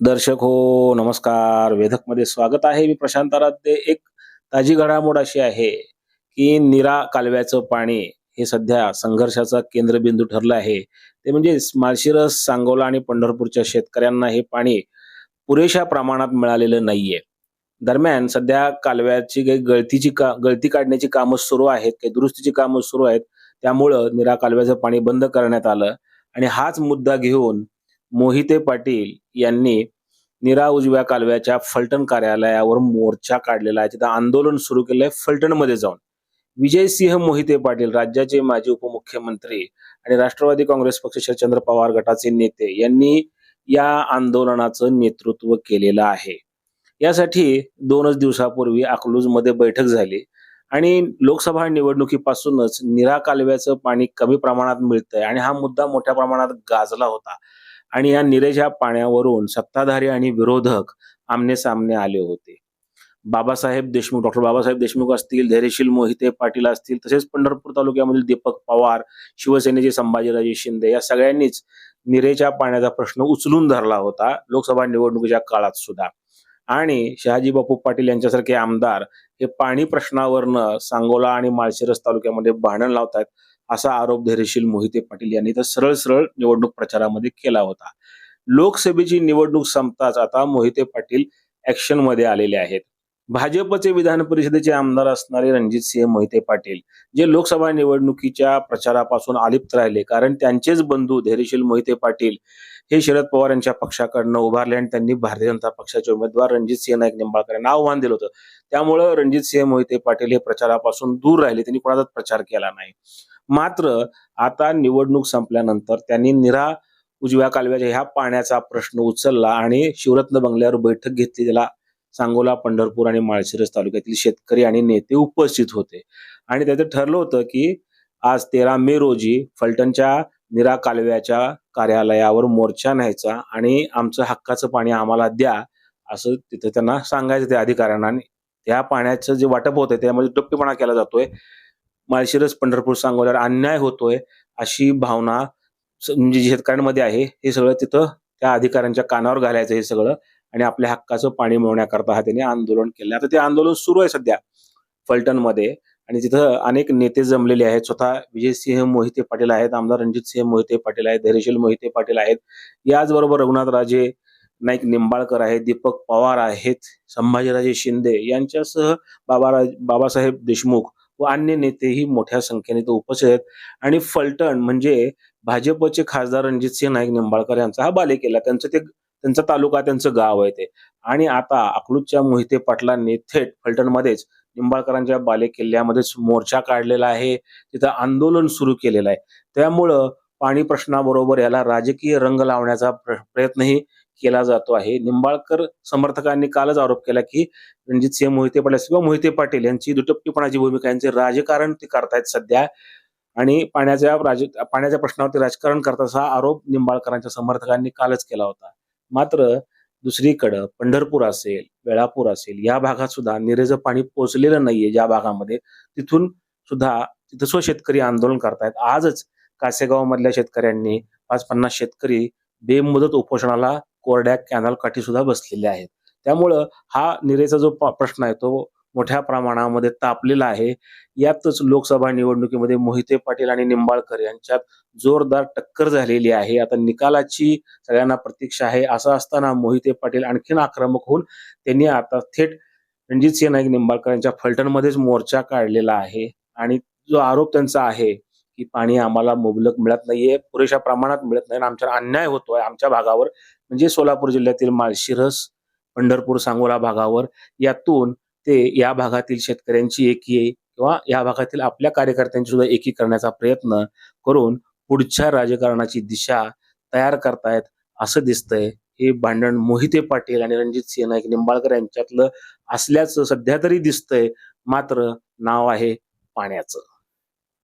दर्शक हो नमस्कार. वेधकमध्ये स्वागत आहे. मी प्रशांत आराध्ये. एक ताजी घडामोड अशी आहे की निरा कालव्याचं पाणी हे सध्या संघर्षाचा केंद्रबिंदू ठरलं आहे. ते म्हणजे माळशिरस सांगोला आणि पंढरपूरच्या शेतकऱ्यांना हे पाणी पुरेशा प्रमाणात मिळालेलं नाहीये. दरम्यान सध्या कालव्याची काही गळतीची का गळती काढण्याची कामं सुरू आहेत काही दुरुस्तीची कामं सुरू आहेत. त्यामुळं निरा कालव्याचं पाणी बंद करण्यात आलं. आणि हाच मुद्दा घेऊन मोहिते पाटील यांनी निरा उजव्या कालव्याच्या फलटण कार्यालयावर मोर्चा काढलेला आहे. तिथं आंदोलन सुरू केलंय फलटणमध्ये जाऊन. विजयसिंह मोहिते पाटील राज्याचे माजी उपमुख्यमंत्री आणि राष्ट्रवादी काँग्रेस पक्ष शरदचंद्र पवार गटाचे नेते यांनी या आंदोलनाचं नेतृत्व केलेलं आहे. यासाठी दोनच दिवसापूर्वी अकलूजमध्ये बैठक झाली आणि लोकसभा निवडणुकीपासूनच निरा कालव्याचं पाणी कमी प्रमाणात मिळतंय आणि हा मुद्दा मोठ्या प्रमाणात गाजला होता. आणि या निरेच्या पाण्यावरून सत्ताधारी आणि विरोधक आमने सामने आले होते. बाबासाहेब देशमुख डॉक्टर बाबासाहेब देशमुख असतील धैर्यशील मोहिते पाटील असतील तसेच पंढरपूर तालुक्यामधील दीपक पवार शिवसेनेचे संभाजीराजे शिंदे या सगळ्यांनीच निरेच्या पाण्याचा प्रश्न उचलून धरला होता लोकसभा निवडणुकीच्या काळात सुद्धा. आणि शहाजी बापू पाटील यांच्यासारखे आमदार हे पाणी प्रश्नावरनं सांगोला आणि माळशिरस तालुक्यामध्ये भांडण लावतात असा आरोप धैर्यशील मोहिते पाटील यांनी तर सरळ सरळ निवडणूक प्रचारामध्ये केला होता. लोकसभेची निवडणूक संपताच आता मोहिते पाटील ऍक्शनमध्ये आलेले आहेत. भाजपचे विधान परिषदेचे आमदार असणारे रणजित सिंह मोहिते पाटील जे लोकसभा निवडणुकीच्या प्रचारापासून अलिप्त राहिले कारण त्यांचेच बंधू धैर्यशील मोहिते पाटील हे शरद पवार यांच्या पक्षाकडनं उभारले आणि त्यांनी भारतीय जनता पक्षाचे उमेदवार रणजित सिंह नाईक निंबाळकर यांना आव्हान दिलं होतं. त्यामुळं रणजित सिंह मोहिते पाटील हे प्रचारापासून दूर राहिले त्यांनी कोणाचाच प्रचार केला नाही. मात्र आता निवडणूक संपल्यानंतर त्यांनी निरा उजव्या कालव्याच्या ह्या पाण्याचा प्रश्न उचलला आणि शिवरत्न बंगल्यावर बैठक घेतली. त्याला सांगोला पंढरपूर आणि माळशिरस तालुक्यातील शेतकरी आणि नेते उपस्थित होते. आणि त्याचं ठरलं होतं की आज तेरा मे रोजी फलटणच्या निरा कालव्याच्या कार्यालयावर मोर्चा न्यायचा आणि आमचं हक्काचं पाणी आम्हाला द्या असं तिथं त्यांना सांगायचं त्या अधिकाऱ्यांना. आणि त्या पाण्याचं जे वाटप होतं त्यामध्ये डप्पीपणा केला जातोय. माळशिरस पंढरपूर सांगोल्यावर अन्याय होतोय अशी भावना म्हणजे शेतकऱ्यांमध्ये आहे. हे सगळं तिथं त्या अधिकाऱ्यांच्या कानावर घालायचं हे सगळं आणि आपल्या हक्काचं पाणी मिळवण्याकरता हा त्यांनी आंदोलन केलं. आता ते आंदोलन सुरू आहे सध्या फलटणमध्ये आणि तिथं अनेक नेते जमलेले आहेत. स्वतः विजयसिंह मोहिते पाटील आहेत आमदार रणजित सिंह मोहिते पाटील आहेत धैर्यशील मोहिते पाटील आहेत. याचबरोबर रघुनाथ राजे नाईक निंबाळकर आहेत दीपक पवार आहेत संभाजीराजे शिंदे यांच्यासह बाबा बाबासाहेब देशमुख व अन्य नेतेही मोठ्या संख्येने ते उपस्थित आहेत. आणि फलटण म्हणजे भाजपचे खासदार रणजित सिंह नाईक निंबाळकर यांचा हा बालेकिल्ला. त्यांचं ते त्यांचा तालुका त्यांचं गाव आहे ते. आणि आता अकलूजच्या मोहिते पाटलांनी थेट फलटणमध्येच निंबाळकरांच्या बालेकिल्ल्यामध्येच मोर्चा काढलेला आहे. तिथं आंदोलन सुरू केलेलं आहे. त्यामुळं पाणी प्रश्नाबरोबर याला राजकीय रंग लावण्याचा प्र- प्रयत्नही केला जातो आहे. निंबाळकर समर्थकांनी कालच आरोप केला की रणजित सिंह मोहिते पाटील किंवा मोहिते पाटील यांची दुटप्पीपणाची भूमिका यांचे राजकारण ते करतायत सध्या. आणि पाण्याच्या राज पाण्याच्या प्रश्नावरती राजकारण करतात असा आरोप निंबाळकरांच्या समर्थकांनी कालच केला होता. मात्र दुसरीकडं पंढरपूर असेल वेळापूर असेल या भागात सुद्धा निरेचं पाणी पोचलेलं नाहीये ज्या भागामध्ये. तिथून सुद्धा तिथं स्व शेतकरी आंदोलन करतायत. आजच कासेगाव मधल्या शेतकऱ्यांनी पाच पन्नास शेतकरी बेमुदत उपोषणाला कोरड्या कॅनल काठी सुद्धा बसलेल्या आहेत. त्यामुळं हा निरेचा जो प्रश्न आहे तो मोठ्या प्रमाणामध्ये तापलेला आहे. यातच लोकसभा निवडणुकीमध्ये मोहिते पाटील आणि निंबाळकर यांच्यात जोरदार टक्कर झालेली आहे. आता निकालाची सगळ्यांना प्रतीक्षा आहे. असं असताना मोहिते पाटील आणखीन आक्रमक होऊन त्यांनी आता थेट रणजित सिंह नाईक निंबाळकर यांच्या फलटणमध्येच मोर्चा काढलेला आहे. आणि जो आरोप त्यांचा आहे की पाणी आम्हाला मुबलक मिळत नाहीये पुरेशा प्रमाणात मिळत नाही आणि आमच्यावर अन्याय होतोय आमच्या भागावर. म्हणजे सोलापूर जिल्ह्यातील माळशिरस पंढरपूर सांगोला भागावर यातून ते या भागातील शेतकऱ्यांची एकी किंवा या भागातील आपल्या कार्यकर्त्यांची सुद्धा एकी करण्याचा प्रयत्न करून पुढच्या राजकारणाची दिशा तयार करतायत असं दिसतंय. हे भांडण मोहिते पाटील आणि रणजित सिंह नाईक निंबाळकर यांच्यातलं असल्याचं सध्या तरी दिसतंय. मात्र नाव आहे पाण्याचं.